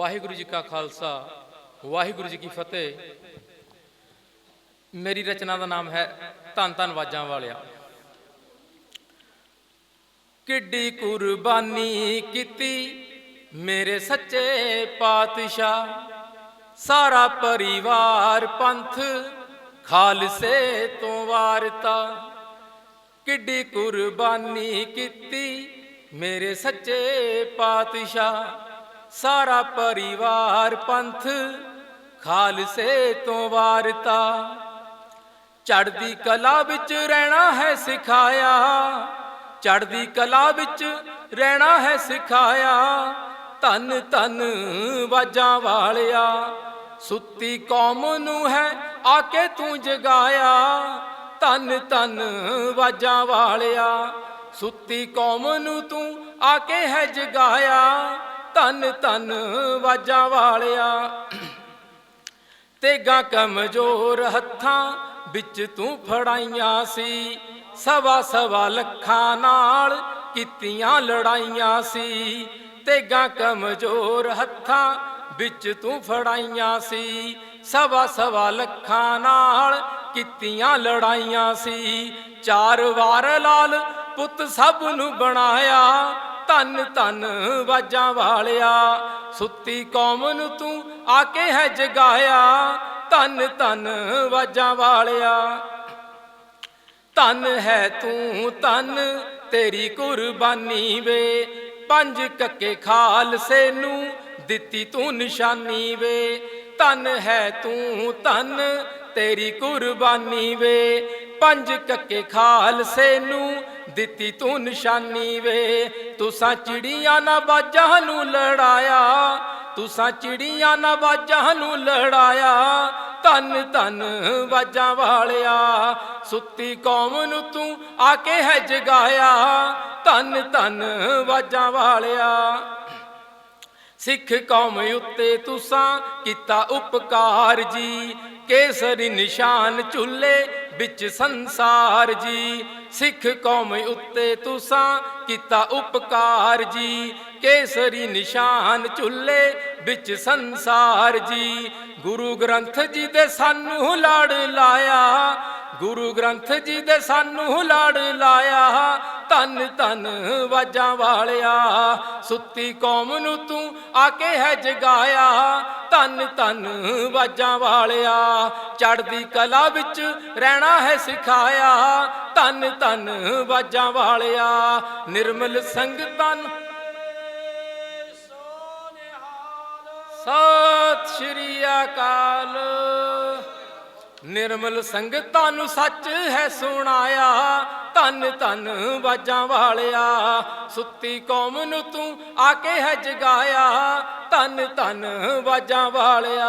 ਵਾਹਿਗੁਰੂ ਜੀ ਕਾ ਖਾਲਸਾ, ਵਾਹਿਗੁਰੂ ਜੀ ਕੀ ਫਤਿਹ। ਮੇਰੀ ਰਚਨਾ ਦਾ ਨਾਮ ਹੈ ਧੰਨ ਧੰਨ ਵਾਜਾਂ ਵਾਲਿਆ। ਕਿੱਡੀ ਕੁਰਬਾਨੀ ਕੀਤੀ ਮੇਰੇ ਸੱਚੇ ਪਾਤਸ਼ਾਹ। ਸਾਰਾ ਪਰਿਵਾਰ ਪੰਥ ਖਾਲਸੇ ਤੋਂ ਵਾਰਤਾ। ਕਿੱਡੀ ਕੁਰਬਾਨੀ ਕੀਤੀ ਮੇਰੇ ਸੱਚੇ ਪਾਤਸ਼ਾਹ। ਸਾਰਾ ਪਰਿਵਾਰ ਪੰਥ ਖਾਲਸੇ ਤੋਂ ਵਾਰਤਾ। ਚੜ੍ਹਦੀ ਕਲਾ ਵਿੱਚ ਰਹਿਣਾ ਹੈ ਸਿਖਾਇਆ। ਚੜ੍ਹਦੀ ਕਲਾ ਵਿੱਚ ਰਹਿਣਾ ਹੈ ਸਿਖਾਇਆ। ਧੰਨ ਧੰਨ ਵਾਜਾਂ ਵਾਲਿਆ, ਸੁੱਤੀ ਕੌਮ ਨੂੰ ਹੈ ਆ ਕੇ ਤੂੰ ਜਗਾਇਆ। ਧੰਨ ਧੰਨ ਵਾਜਾਂ ਵਾਲਿਆ, ਸੁੱਤੀ ਕੌਮ ਨੂੰ ਤੂੰ ਆ ਕੇ ਹੈ ਜਗਾਇਆ। ਧੰਨ ਧੰਨ ਵਾਜਾਂ ਵਾਲਿਆ। ਤੇਗਾ ਕਮਜ਼ੋਰ ਹੱਥਾਂ ਵਿੱਚ ਤੂੰ ਫੜਾਈਆਂ ਸੀ। ਸਵਾ ਸਵਾ ਲੱਖਾਂ ਨਾਲ ਕੀਤੀਆਂ ਲੜਾਈਆਂ ਸੀ। ਤੇਗਾ ਕਮਜ਼ੋਰ ਹੱਥਾਂ ਵਿੱਚ ਤੂੰ ਫੜਾਈਆਂ ਸੀ। ਸਵਾ ਸਵਾ ਲੱਖਾਂ ਨਾਲ ਕੀਤੀਆਂ ਲੜਾਈਆਂ ਸੀ। ਚਾਰ ਵਾਰ ਲਾਲ ਪੁੱਤ ਸਭ ਨੂੰ ਬਣਾਇਆ। ਧੰਨ ਧੰਨ ਵਾਜਾਂ ਵਾਲਿਆ, ਸੁੱਤੀ ਕੌਮ ਨੂੰ ਤੂੰ ਆ ਕੇ ਹੈ ਜਗਾਇਆ। ਧੰਨ ਧੰਨ ਵਾਜਾਂ ਵਾਲਿਆ, ਧੰਨ ਹੈ ਤੂੰ ਧੰਨ, ਤੇਰੀ ਕੁਰਬਾਨੀ ਵੇ। ਪੰਜ ਕੱਕੇ ਖਾਲਸੇ ਨੂੰ ਦਿੱਤੀ ਤੂੰ ਨਿਸ਼ਾਨੀ ਵੇ। ਧੰਨ ਹੈ ਤੂੰ ਧੰਨ, ਤੇਰੀ ਕੁਰਬਾਨੀ ਵੇ। ਪੰਜ ਕੱਕੇ ਖਾਲਸੇ ਨੂੰ ਦਿੱਤੀ ਤੂੰ ਨਿਸ਼ਾਨੀ ਵੇ। ਤੁਸਾਂ ਚਿੜੀਆਂ ਨਾ ਬਾਜਾਂ ਨੂੰ ਲੜਾਇਆ, ਤੁਸਾਂ ਚਿੜੀਆਂ ਨਾ ਬਾਜਾਂ ਨੂੰ ਲੜਾਇਆ, ਧੰਨ ਧੰਨ ਵਾਜਾਂ ਵਾਲਿਆ, ਸੁੱਤੀ ਕੌਮ ਨੂੰ ਤੂੰ ਆ ਕੇ ਹੈ ਜਗਾਇਆ, ਧੰਨ ਧੰਨ ਵਾਜਾਂ ਵਾਲਿਆ। ਸਿੱਖ ਕੌਮ ਉੱਤੇ ਤੁਸਾਂ ਕੀਤਾ ਉਪਕਾਰ ਜੀ, ਕੇਸਰੀ ਨਿਸ਼ਾਨ ਚੁੱਲੇ ਵਿੱਚ ਸੰਸਾਰ ਜੀ। ਸਿੱਖ ਕੌਮ ਉੱਤੇ ਤੁਸਾਂ ਕੀਤਾ ਉਪਕਾਰ ਜੀ। ਕੇਸਰੀ ਨਿਸ਼ਾਨ ਚੁੱਲੇ ਵਿੱਚ ਸੰਸਾਰ ਜੀ। ਗੁਰੂ ਗ੍ਰੰਥ ਜੀ ਦੇ ਸਾਨੂੰ ਲੜ ਲਾਇਆ। ਗੁਰੂ ਗ੍ਰੰਥ ਜੀ ਦੇ ਸਾਨੂੰ ਲਾੜ ਲਾਇਆ, ਧੰਨ ਧੰਨ ਵਾਜਾਂ ਵਾਲਿਆ। ਸੁੱਤੀ ਕੌਮ ਨੂੰ ਤੂੰ ਆ ਕੇ ਹੈ ਜਗਾਇਆ, ਧੰਨ ਧੰਨ ਵਾਜਾਂ ਵਾਲਿਆ। ਚੜ੍ਹਦੀ ਕਲਾ ਵਿੱਚ ਰਹਿਣਾ ਹੈ ਸਿਖਾਇਆ, ਧੰਨ ਧੰਨ ਵਾਜਾਂ ਵਾਲਿਆ। ਨਿਰਮਲ ਸੰਗਤਾਂ ਨੂੰ ਸਤਿ ਸ਼੍ਰੀ ਅਕਾਲ। ਨਿਰਮਲ ਸੰਗਤਾਂ ਨੂੰ ਸੱਚ ਹੈ ਸੁਣਾਇਆ, ਧੰਨ ਧੰਨ ਬਾਜਾਂ ਵਾਲਿਆ। ਸੁੱਤੀ ਕੌਮ ਨੂੰ ਤੂੰ ਆ ਕੇ ਹੈ ਜਗਾਇਆ, ਧੰਨ ਧੰਨ ਬਾਜਾਂ ਵਾਲਿਆ।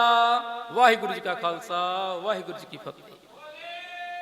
ਵਾਹਿਗੁਰੂ ਜੀ ਕਾ ਖਾਲਸਾ, ਵਾਹਿਗੁਰੂ ਜੀ ਕੀ ਫਤਿਹ।